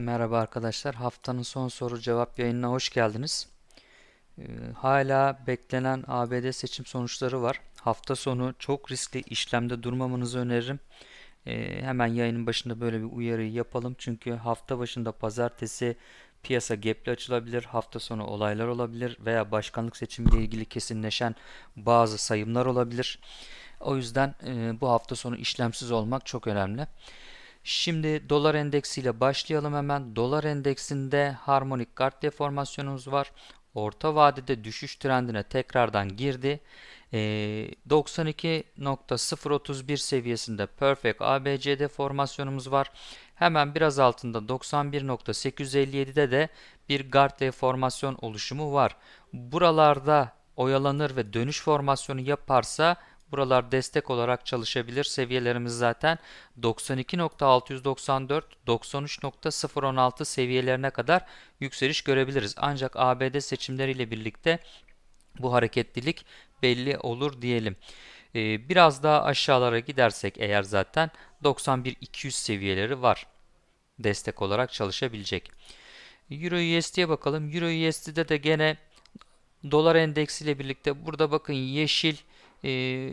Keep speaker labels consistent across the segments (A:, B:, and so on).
A: Merhaba arkadaşlar. Haftanın son soru cevap yayınına hoş geldiniz. Ee, hala beklenen ABD seçim sonuçları var. Hafta sonu çok riskli işlemde durmamanızı öneririm. Ee, hemen yayının başında böyle bir uyarıyı yapalım. Çünkü hafta başında pazartesi piyasa gap'li açılabilir. Hafta sonu olaylar olabilir veya başkanlık seçimiyle ilgili kesinleşen bazı sayımlar olabilir. O yüzden e, bu hafta sonu işlemsiz olmak çok önemli. Şimdi dolar endeksiyle başlayalım hemen. Dolar endeksinde harmonik kart deformasyonumuz var. Orta vadede düşüş trendine tekrardan girdi. E, 92.031 seviyesinde Perfect ABCD formasyonumuz var. Hemen biraz altında 91.857'de de bir Gartley formasyon oluşumu var. Buralarda oyalanır ve dönüş formasyonu yaparsa buralar destek olarak çalışabilir. Seviyelerimiz zaten 92.694 93.016 seviyelerine kadar yükseliş görebiliriz. Ancak ABD seçimleriyle birlikte bu hareketlilik belli olur diyelim. Ee, biraz daha aşağılara gidersek eğer zaten 91-200 seviyeleri var. Destek olarak çalışabilecek. Euro USD'ye bakalım. Euro USD'de de gene dolar endeksiyle birlikte burada bakın yeşil e,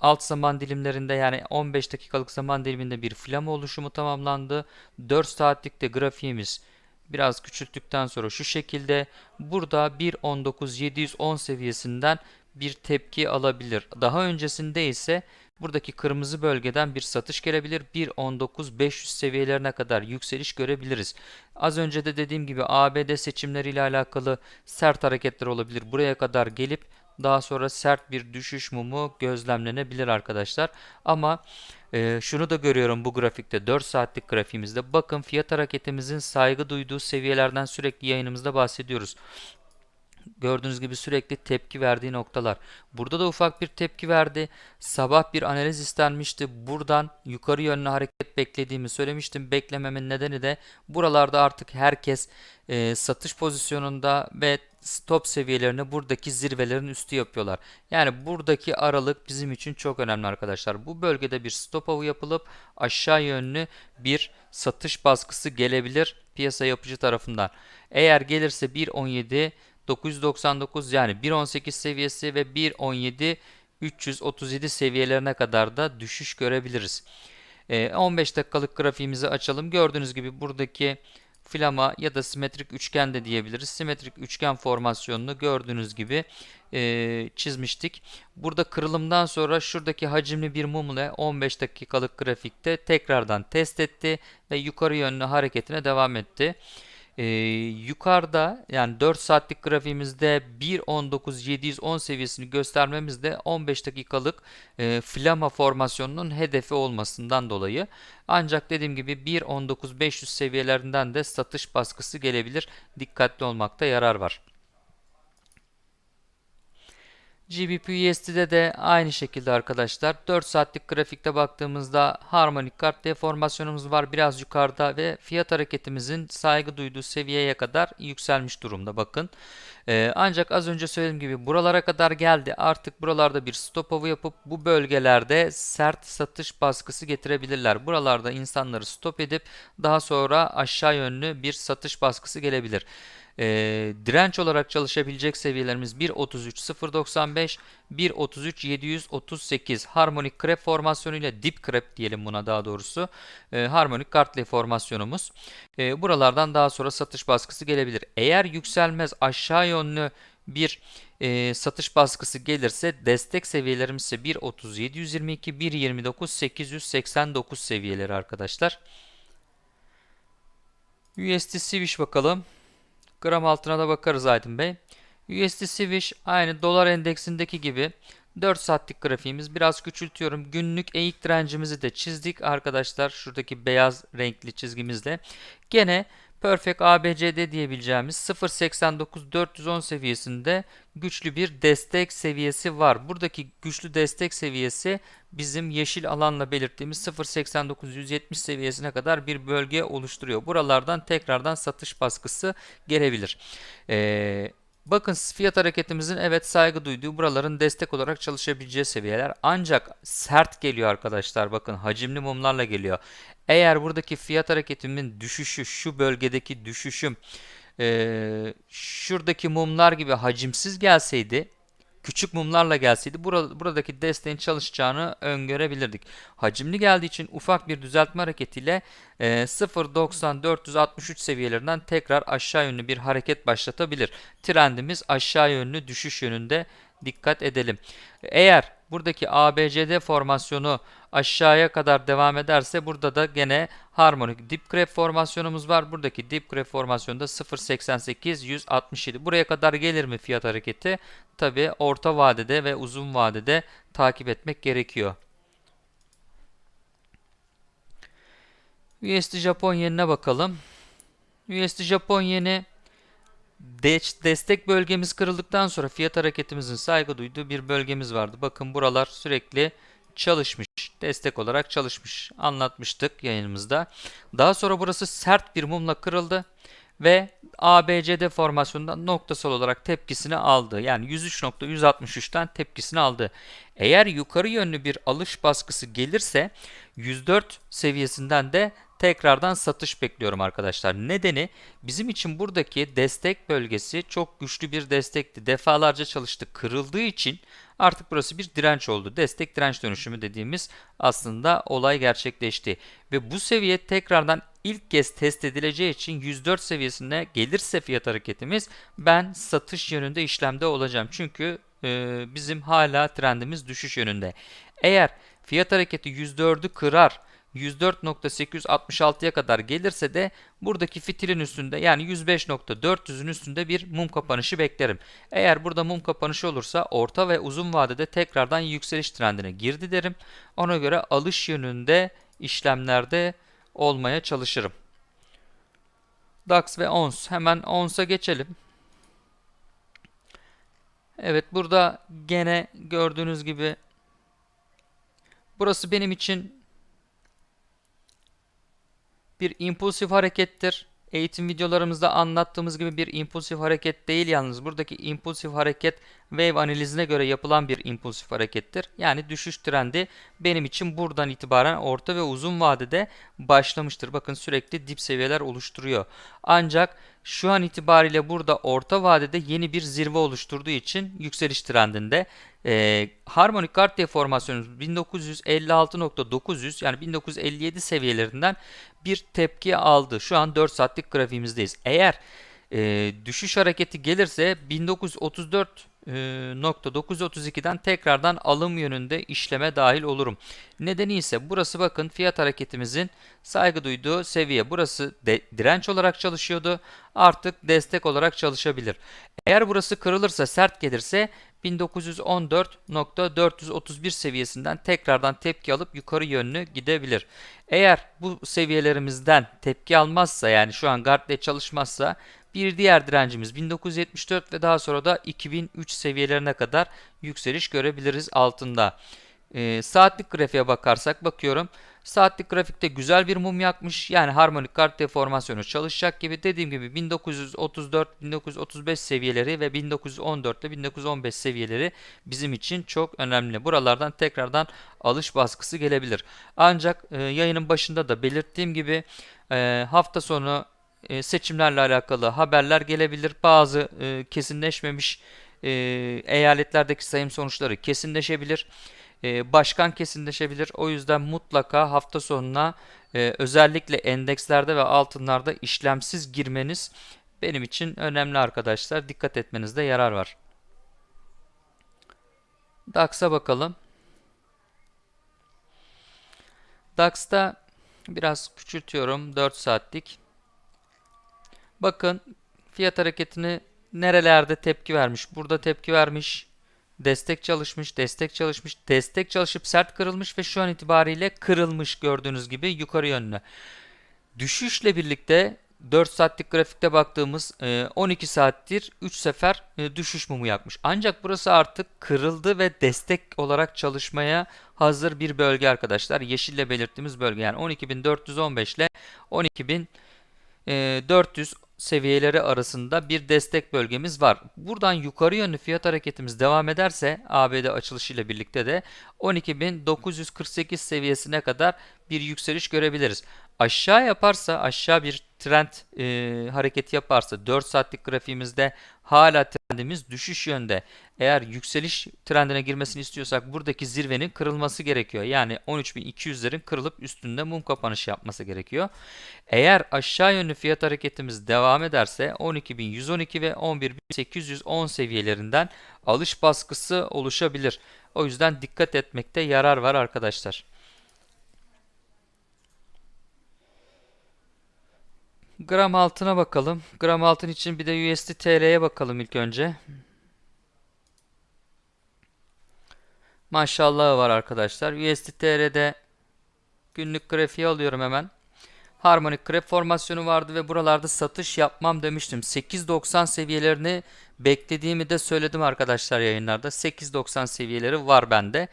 A: alt zaman dilimlerinde yani 15 dakikalık zaman diliminde bir flama oluşumu tamamlandı. 4 saatlikte grafiğimiz biraz küçülttükten sonra şu şekilde burada 1.19.710 seviyesinden bir tepki alabilir. Daha öncesinde ise buradaki kırmızı bölgeden bir satış gelebilir. 1.19.500 seviyelerine kadar yükseliş görebiliriz. Az önce de dediğim gibi ABD seçimleriyle alakalı sert hareketler olabilir. Buraya kadar gelip daha sonra sert bir düşüş mumu gözlemlenebilir arkadaşlar. Ama e, şunu da görüyorum bu grafikte 4 saatlik grafiğimizde. Bakın fiyat hareketimizin saygı duyduğu seviyelerden sürekli yayınımızda bahsediyoruz. Gördüğünüz gibi sürekli tepki verdiği noktalar. Burada da ufak bir tepki verdi. Sabah bir analiz istenmişti. Buradan yukarı yönlü hareket beklediğimi söylemiştim. Beklememin nedeni de buralarda artık herkes e, satış pozisyonunda ve stop seviyelerini buradaki zirvelerin üstü yapıyorlar. Yani buradaki aralık bizim için çok önemli arkadaşlar. Bu bölgede bir stop avı yapılıp aşağı yönlü bir satış baskısı gelebilir piyasa yapıcı tarafından. Eğer gelirse 1.17 999 yani 1.18 seviyesi ve 1.17 337 seviyelerine kadar da düşüş görebiliriz. 15 ee, dakikalık grafiğimizi açalım. Gördüğünüz gibi buradaki flama ya da simetrik üçgen de diyebiliriz. Simetrik üçgen formasyonunu gördüğünüz gibi e, çizmiştik. Burada kırılımdan sonra şuradaki hacimli bir mumle 15 dakikalık grafikte tekrardan test etti ve yukarı yönlü hareketine devam etti. Ee, yukarıda yani 4 saatlik grafiğimizde 1.19.710 seviyesini göstermemizde 15 dakikalık e, flama formasyonunun hedefi olmasından dolayı. Ancak dediğim gibi 1.19.500 seviyelerinden de satış baskısı gelebilir. Dikkatli olmakta yarar var. GBP USD'de de aynı şekilde arkadaşlar 4 saatlik grafikte baktığımızda harmonik kart deformasyonumuz var biraz yukarıda ve fiyat hareketimizin saygı duyduğu seviyeye kadar yükselmiş durumda bakın. Ee, ancak az önce söylediğim gibi buralara kadar geldi artık buralarda bir stop avı yapıp bu bölgelerde sert satış baskısı getirebilirler. Buralarda insanları stop edip daha sonra aşağı yönlü bir satış baskısı gelebilir. E, direnç olarak çalışabilecek seviyelerimiz 1.33.095, 1.33.738 harmonik krep formasyonu ile dip krep diyelim buna daha doğrusu. E, harmonik kartley formasyonumuz. E, buralardan daha sonra satış baskısı gelebilir. Eğer yükselmez aşağı yönlü bir e, satış baskısı gelirse destek seviyelerimiz ise 1.3722, 1.29, 889 seviyeleri arkadaşlar. USD Swish bakalım. Gram altına da bakarız Aydın Bey. USD Swish aynı dolar endeksindeki gibi 4 saatlik grafiğimiz biraz küçültüyorum. Günlük eğik direncimizi de çizdik arkadaşlar. Şuradaki beyaz renkli çizgimizle. Gene Perfect ABCD diyebileceğimiz 0.89 410 seviyesinde güçlü bir destek seviyesi var. Buradaki güçlü destek seviyesi bizim yeşil alanla belirttiğimiz 0.89 170 seviyesine kadar bir bölge oluşturuyor. Buralardan tekrardan satış baskısı gelebilir. Ee, Bakın fiyat hareketimizin evet saygı duyduğu buraların destek olarak çalışabileceği seviyeler. Ancak sert geliyor arkadaşlar. Bakın hacimli mumlarla geliyor. Eğer buradaki fiyat hareketimin düşüşü, şu bölgedeki düşüşüm, eee, şuradaki mumlar gibi hacimsiz gelseydi, küçük mumlarla gelseydi bura- buradaki desteğin çalışacağını öngörebilirdik. Hacimli geldiği için ufak bir düzeltme hareketiyle e, 0.90-463 seviyelerinden tekrar aşağı yönlü bir hareket başlatabilir. Trendimiz aşağı yönlü düşüş yönünde dikkat edelim. Eğer buradaki ABCD formasyonu aşağıya kadar devam ederse burada da gene harmonik dip krep formasyonumuz var. Buradaki dip krep formasyonunda 0.88 167. Buraya kadar gelir mi fiyat hareketi? Tabi orta vadede ve uzun vadede takip etmek gerekiyor. USD Japon yenine bakalım. USD Japon yeni destek bölgemiz kırıldıktan sonra fiyat hareketimizin saygı duyduğu bir bölgemiz vardı. Bakın buralar sürekli çalışmış. Destek olarak çalışmış. Anlatmıştık yayınımızda. Daha sonra burası sert bir mumla kırıldı ve ABCD formasyonundan noktasal olarak tepkisini aldı. Yani 103.163'ten tepkisini aldı. Eğer yukarı yönlü bir alış baskısı gelirse 104 seviyesinden de tekrardan satış bekliyorum arkadaşlar. Nedeni bizim için buradaki destek bölgesi çok güçlü bir destekti. Defalarca çalıştı. Kırıldığı için artık burası bir direnç oldu. Destek direnç dönüşümü dediğimiz aslında olay gerçekleşti. Ve bu seviye tekrardan ilk kez test edileceği için 104 seviyesine gelirse fiyat hareketimiz ben satış yönünde işlemde olacağım. Çünkü e, bizim hala trendimiz düşüş yönünde. Eğer fiyat hareketi 104'ü kırar 104.866'ya kadar gelirse de buradaki fitilin üstünde yani 105.400'ün üstünde bir mum kapanışı beklerim. Eğer burada mum kapanışı olursa orta ve uzun vadede tekrardan yükseliş trendine girdi derim. Ona göre alış yönünde işlemlerde olmaya çalışırım. DAX ve ONS hemen ONS'a geçelim. Evet burada gene gördüğünüz gibi burası benim için bir impulsif harekettir. Eğitim videolarımızda anlattığımız gibi bir impulsif hareket değil yalnız. Buradaki impulsif hareket wave analizine göre yapılan bir impulsif harekettir. Yani düşüş trendi benim için buradan itibaren orta ve uzun vadede başlamıştır. Bakın sürekli dip seviyeler oluşturuyor. Ancak şu an itibariyle burada orta vadede yeni bir zirve oluşturduğu için yükseliş trendinde. E, harmonik kart deformasyonumuz 1956.900 yani 1957 seviyelerinden bir tepki aldı. Şu an 4 saatlik grafiğimizdeyiz. Eğer e, düşüş hareketi gelirse 1934 932'den tekrardan alım yönünde işleme dahil olurum. Nedeni ise burası bakın fiyat hareketimizin saygı duyduğu seviye. Burası de, direnç olarak çalışıyordu. Artık destek olarak çalışabilir. Eğer burası kırılırsa sert gelirse 1914.431 seviyesinden tekrardan tepki alıp yukarı yönlü gidebilir. Eğer bu seviyelerimizden tepki almazsa yani şu an Gardle çalışmazsa bir diğer direncimiz 1974 ve daha sonra da 2003 seviyelerine kadar yükseliş görebiliriz altında. E, saatlik grafiğe bakarsak bakıyorum. Saatlik grafikte güzel bir mum yakmış. Yani harmonik kart deformasyonu çalışacak gibi. Dediğim gibi 1934, 1935 seviyeleri ve 1914 ile 1915 seviyeleri bizim için çok önemli. Buralardan tekrardan alış baskısı gelebilir. Ancak e, yayının başında da belirttiğim gibi e, hafta sonu e, seçimlerle alakalı haberler gelebilir. Bazı e, kesinleşmemiş e, eyaletlerdeki sayım sonuçları kesinleşebilir. Başkan kesinleşebilir. O yüzden mutlaka hafta sonuna özellikle endekslerde ve altınlarda işlemsiz girmeniz benim için önemli arkadaşlar. Dikkat etmenizde yarar var. DAX'a bakalım. DAX'ta biraz küçültüyorum 4 saatlik. Bakın fiyat hareketini nerelerde tepki vermiş. Burada tepki vermiş. Destek çalışmış, destek çalışmış, destek çalışıp sert kırılmış ve şu an itibariyle kırılmış gördüğünüz gibi yukarı yönlü. Düşüşle birlikte 4 saatlik grafikte baktığımız 12 saattir 3 sefer düşüş mumu yakmış. Ancak burası artık kırıldı ve destek olarak çalışmaya hazır bir bölge arkadaşlar. Yeşille belirttiğimiz bölge yani 12.415 ile 12.400 seviyeleri arasında bir destek bölgemiz var. Buradan yukarı yönlü fiyat hareketimiz devam ederse ABD açılışıyla birlikte de 12.948 seviyesine kadar bir yükseliş görebiliriz. Aşağı yaparsa, aşağı bir trend e, hareketi yaparsa 4 saatlik grafiğimizde hala trendimiz düşüş yönde. Eğer yükseliş trendine girmesini istiyorsak buradaki zirvenin kırılması gerekiyor. Yani 13.200'lerin kırılıp üstünde mum kapanışı yapması gerekiyor. Eğer aşağı yönlü fiyat hareketimiz devam ederse 12.112 ve 11.810 seviyelerinden alış baskısı oluşabilir. O yüzden dikkat etmekte yarar var arkadaşlar. Gram altına bakalım. Gram altın için bir de USD TL'ye bakalım ilk önce. Maşallah var arkadaşlar. USD TL'de günlük grafiği alıyorum hemen. Harmonik krep formasyonu vardı ve buralarda satış yapmam demiştim. 8.90 seviyelerini beklediğimi de söyledim arkadaşlar yayınlarda. 8.90 seviyeleri var bende.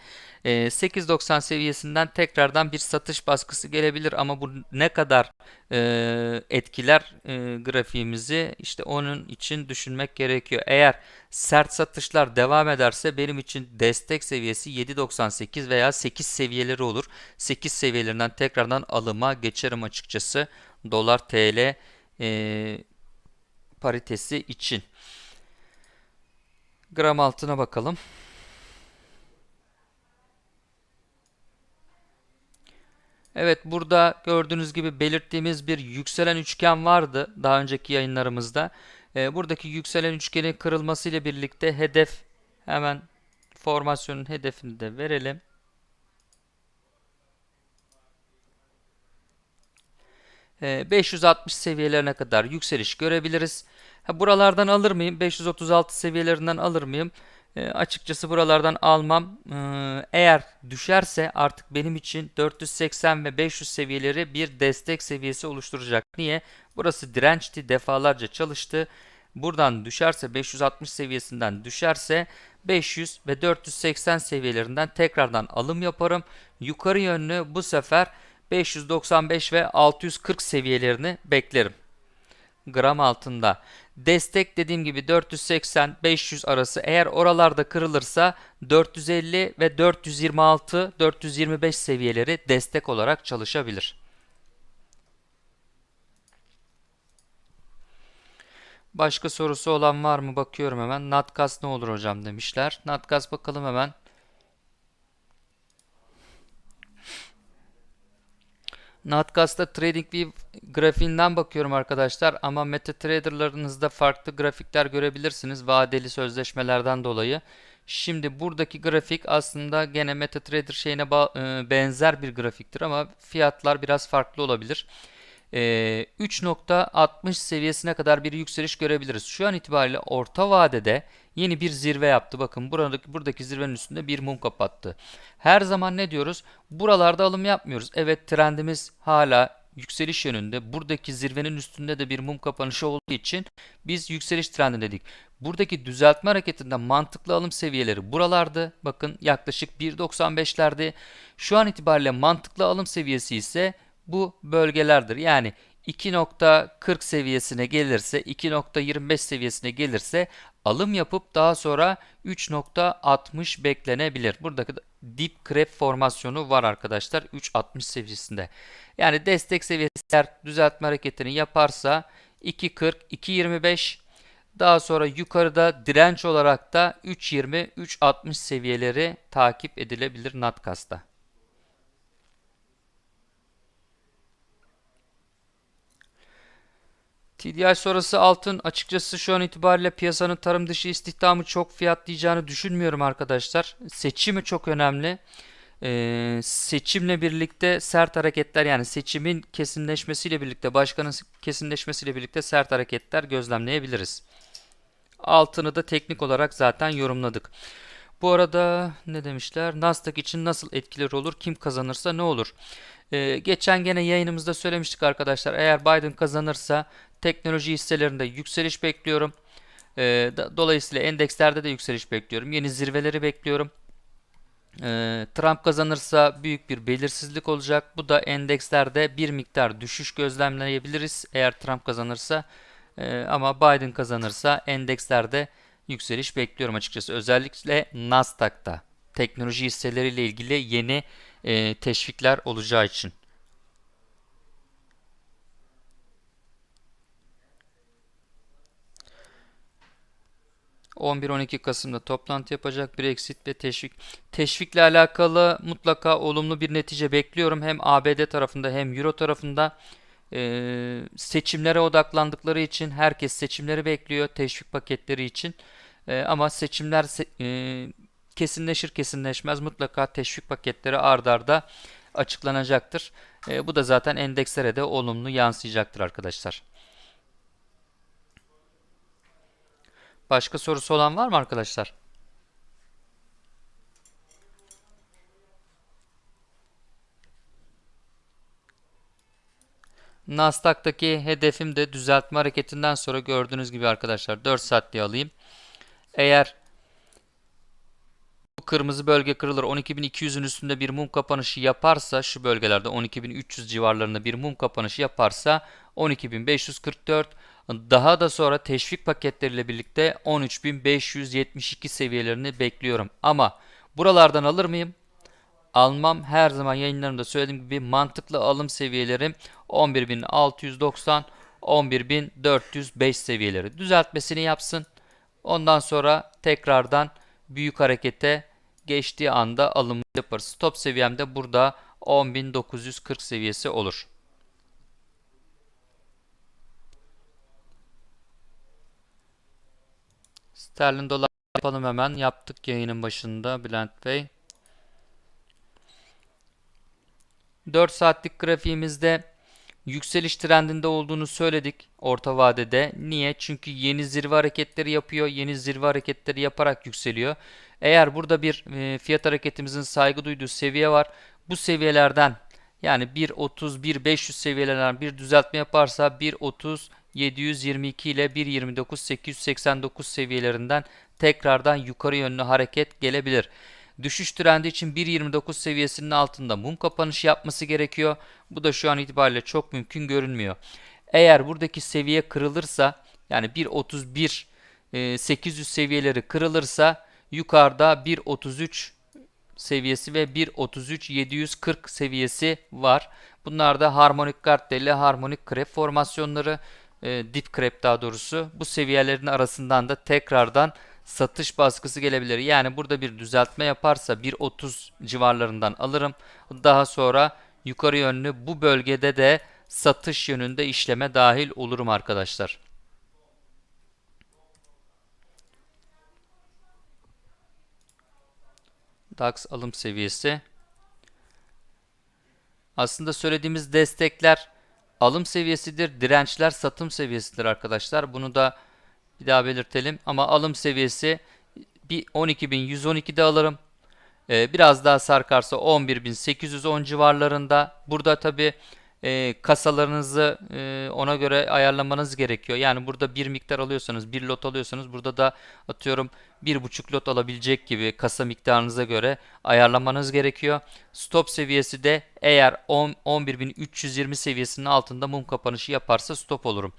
A: 8.90 ee, seviyesinden tekrardan bir satış baskısı gelebilir ama bu ne kadar e, etkiler e, grafiğimizi işte onun için düşünmek gerekiyor. Eğer sert satışlar devam ederse benim için destek seviyesi 7.98 veya 8 seviyeleri olur. 8 seviyelerinden tekrardan alıma geçerim açıkçası dolar TL e, paritesi için. Gram altına bakalım. Evet burada gördüğünüz gibi belirttiğimiz bir yükselen üçgen vardı daha önceki yayınlarımızda. E, buradaki yükselen üçgenin kırılması ile birlikte hedef hemen formasyonun hedefini de verelim. E, 560 seviyelerine kadar yükseliş görebiliriz. Ha, buralardan alır mıyım? 536 seviyelerinden alır mıyım? E, açıkçası buralardan almam. E, eğer düşerse artık benim için 480 ve 500 seviyeleri bir destek seviyesi oluşturacak. Niye? Burası dirençti, defalarca çalıştı. Buradan düşerse 560 seviyesinden düşerse 500 ve 480 seviyelerinden tekrardan alım yaparım. Yukarı yönlü bu sefer 595 ve 640 seviyelerini beklerim gram altında. Destek dediğim gibi 480-500 arası eğer oralarda kırılırsa 450 ve 426-425 seviyeleri destek olarak çalışabilir. Başka sorusu olan var mı bakıyorum hemen. Natkas ne olur hocam demişler. Natkas bakalım hemen. Notcast'ta TradingView grafiğinden bakıyorum arkadaşlar ama MetaTrader'larınızda farklı grafikler görebilirsiniz vadeli sözleşmelerden dolayı. Şimdi buradaki grafik aslında gene MetaTrader şeyine e, benzer bir grafiktir ama fiyatlar biraz farklı olabilir. 3.60 ee, seviyesine kadar bir yükseliş görebiliriz. Şu an itibariyle orta vadede yeni bir zirve yaptı. Bakın buradaki, buradaki zirvenin üstünde bir mum kapattı. Her zaman ne diyoruz? Buralarda alım yapmıyoruz. Evet trendimiz hala yükseliş yönünde. Buradaki zirvenin üstünde de bir mum kapanışı olduğu için biz yükseliş trendi dedik. Buradaki düzeltme hareketinde mantıklı alım seviyeleri buralardı. Bakın yaklaşık 1.95'lerdi. Şu an itibariyle mantıklı alım seviyesi ise bu bölgelerdir. Yani 2.40 seviyesine gelirse, 2.25 seviyesine gelirse alım yapıp daha sonra 3.60 beklenebilir. Buradaki dip krep formasyonu var arkadaşlar 3.60 seviyesinde. Yani destek seviyesi düzeltme hareketini yaparsa 2.40, 2.25 daha sonra yukarıda direnç olarak da 3.20, 3.60 seviyeleri takip edilebilir Natkas'ta. TDI sonrası altın açıkçası şu an itibariyle piyasanın tarım dışı istihdamı çok fiyatlayacağını düşünmüyorum arkadaşlar. Seçimi çok önemli. Ee, seçimle birlikte sert hareketler yani seçimin kesinleşmesiyle birlikte başkanın kesinleşmesiyle birlikte sert hareketler gözlemleyebiliriz. Altını da teknik olarak zaten yorumladık. Bu arada ne demişler? Nasdaq için nasıl etkileri olur? Kim kazanırsa ne olur? Ee, geçen gene yayınımızda söylemiştik arkadaşlar. Eğer Biden kazanırsa teknoloji hisselerinde yükseliş bekliyorum. Ee, dolayısıyla endekslerde de yükseliş bekliyorum. Yeni zirveleri bekliyorum. Ee, Trump kazanırsa büyük bir belirsizlik olacak. Bu da endekslerde bir miktar düşüş gözlemleyebiliriz. Eğer Trump kazanırsa Ee, ama Biden kazanırsa endekslerde yükseliş bekliyorum açıkçası. Özellikle Nasdaq'ta teknoloji hisseleriyle ilgili yeni e, teşvikler olacağı için. 11-12 Kasım'da toplantı yapacak Brexit ve teşvik. Teşvikle alakalı mutlaka olumlu bir netice bekliyorum. Hem ABD tarafında hem Euro tarafında e, seçimlere odaklandıkları için herkes seçimleri bekliyor teşvik paketleri için. E, ama seçimler se e, kesinleşir kesinleşmez mutlaka teşvik paketleri ard arda açıklanacaktır. E, bu da zaten endekslere de olumlu yansıyacaktır arkadaşlar. Başka sorusu olan var mı arkadaşlar? Nasdaq'taki hedefim de düzeltme hareketinden sonra gördüğünüz gibi arkadaşlar 4 saat diye alayım. Eğer kırmızı bölge kırılır 12.200'ün üstünde bir mum kapanışı yaparsa şu bölgelerde 12.300 civarlarında bir mum kapanışı yaparsa 12.544 daha da sonra teşvik paketleriyle birlikte 13.572 seviyelerini bekliyorum. Ama buralardan alır mıyım? Almam her zaman yayınlarımda söylediğim gibi mantıklı alım seviyelerim 11.690 11.405 seviyeleri düzeltmesini yapsın. Ondan sonra tekrardan büyük harekete geçtiği anda alım yaparız. Stop seviyemde burada 10.940 seviyesi olur. Sterlin dolar yapalım hemen. Yaptık yayının başında Bülent Bey. 4 saatlik grafiğimizde yükseliş trendinde olduğunu söyledik orta vadede. Niye? Çünkü yeni zirve hareketleri yapıyor. Yeni zirve hareketleri yaparak yükseliyor. Eğer burada bir e, fiyat hareketimizin saygı duyduğu seviye var. Bu seviyelerden yani 1.30-1.500 seviyelerden bir düzeltme yaparsa 1.30 722 ile 1.29 889 seviyelerinden tekrardan yukarı yönlü hareket gelebilir. Düşüş trendi için 1.29 seviyesinin altında mum kapanışı yapması gerekiyor. Bu da şu an itibariyle çok mümkün görünmüyor. Eğer buradaki seviye kırılırsa yani 1.31 800 seviyeleri kırılırsa yukarıda 1.33 seviyesi ve 1.33 740 seviyesi var. Bunlar da harmonik karteli, harmonik krep formasyonları e, dip crep daha doğrusu bu seviyelerin arasından da tekrardan satış baskısı gelebilir. Yani burada bir düzeltme yaparsa 1.30 civarlarından alırım. Daha sonra yukarı yönlü bu bölgede de satış yönünde işleme dahil olurum arkadaşlar. DAX alım seviyesi. Aslında söylediğimiz destekler alım seviyesidir. Dirençler satım seviyesidir arkadaşlar. Bunu da bir daha belirtelim. Ama alım seviyesi bir 12.112'de alırım. Ee, biraz daha sarkarsa 11.810 civarlarında. Burada tabi e, kasalarınızı e, ona göre ayarlamanız gerekiyor. Yani burada bir miktar alıyorsanız, bir lot alıyorsanız burada da atıyorum bir buçuk lot alabilecek gibi kasa miktarınıza göre ayarlamanız gerekiyor. Stop seviyesi de eğer 11.320 seviyesinin altında mum kapanışı yaparsa stop olurum.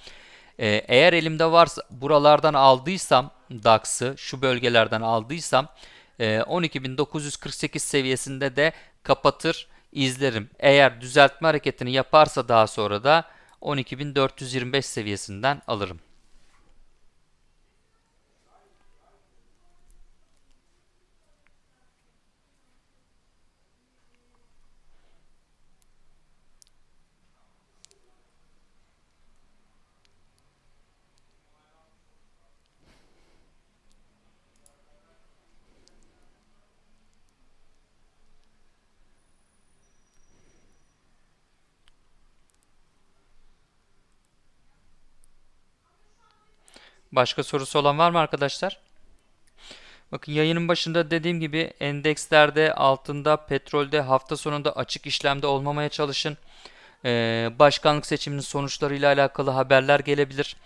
A: E, eğer elimde varsa buralardan aldıysam DAX'ı şu bölgelerden aldıysam 12.948 seviyesinde de kapatır izlerim. Eğer düzeltme hareketini yaparsa daha sonra da 12.425 seviyesinden alırım. Başka sorusu olan var mı arkadaşlar? Bakın yayının başında dediğim gibi endekslerde, altında, petrolde hafta sonunda açık işlemde olmamaya çalışın. Ee, başkanlık seçiminin sonuçlarıyla alakalı haberler gelebilir.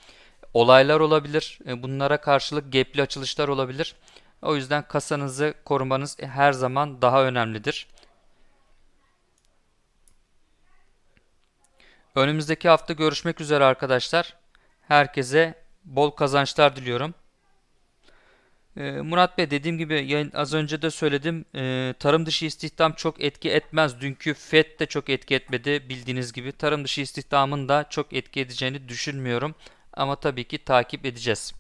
A: Olaylar olabilir. Ee, bunlara karşılık gepli açılışlar olabilir. O yüzden kasanızı korumanız her zaman daha önemlidir. Önümüzdeki hafta görüşmek üzere arkadaşlar. Herkese bol kazançlar diliyorum. Ee, Murat Bey dediğim gibi az önce de söyledim. Ee, tarım dışı istihdam çok etki etmez. Dünkü FED de çok etki etmedi bildiğiniz gibi. Tarım dışı istihdamın da çok etki edeceğini düşünmüyorum. Ama tabii ki takip edeceğiz.